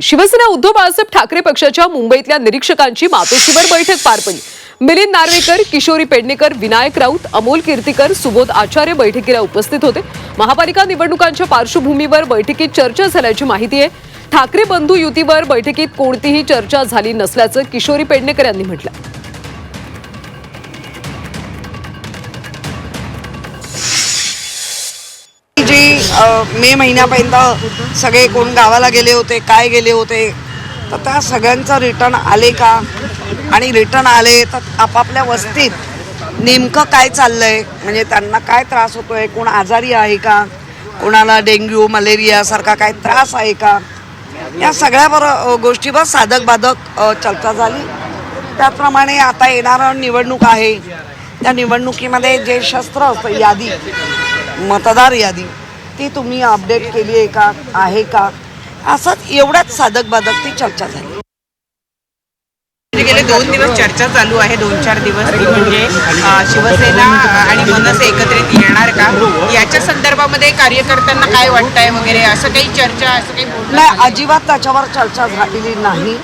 शिवसेना उद्धव बाळासाहेब ठाकरे पक्षाच्या मुंबईतल्या निरीक्षकांची मातोश्रीवर बैठक पार पडली. मिलिंद नार्वेकर किशोरी पेडणेकर विनायक राऊत अमोल कीर्तीकर सुबोध आचार्य बैठकीला उपस्थित होते. महापालिका निवडणुकांच्या पार्श्वभूमीवर बैठकीत चर्चा झाल्याची माहिती आहे. ठाकरे बंधू युतीवर बैठकीत कोणतीही चर्चा झाली नसल्याचं किशोरी पेडणेकर यांनी म्हटलं मे महिन्यापर्यंत सगळे कोण गावाला गेले होते काय गेले होते तर त्या सगळ्यांचं रिटर्न आले का? आणि रिटर्न आले तर आपापल्या वस्तीत नेमकं काय चाललंय? म्हणजे त्यांना काय त्रास होतोय? कोण आजारी आहे का? कोणाला डेंग्यू मलेरिया सारखा काय त्रास आहे का? या सगळ्या बरं गोष्टीवर साधक बाधक चर्चा झाली. त्याचप्रमाणे आता येणारं निवडणूक आहे. त्या निवडणुकीमध्ये जे शस्त्र असतं यादी मतदार यादी ती तुम्ही अपडेट केली आहे का? आहे का? असंच एवढ्याच साधक बाधक ती चर्चा झाली. गेले दोन दिवस चर्चा चालू आहे दोन चार दिवस ती म्हणजे शिवसेना आणि मनसे एकत्रित येणार का? याच्या संदर्भामध्ये कार्यकर्त्यांना काय वाटतंय वगैरे? असं काही चर्चा असं काही नाही? अजिबात त्याच्यावर चर्चा झालेली नाही.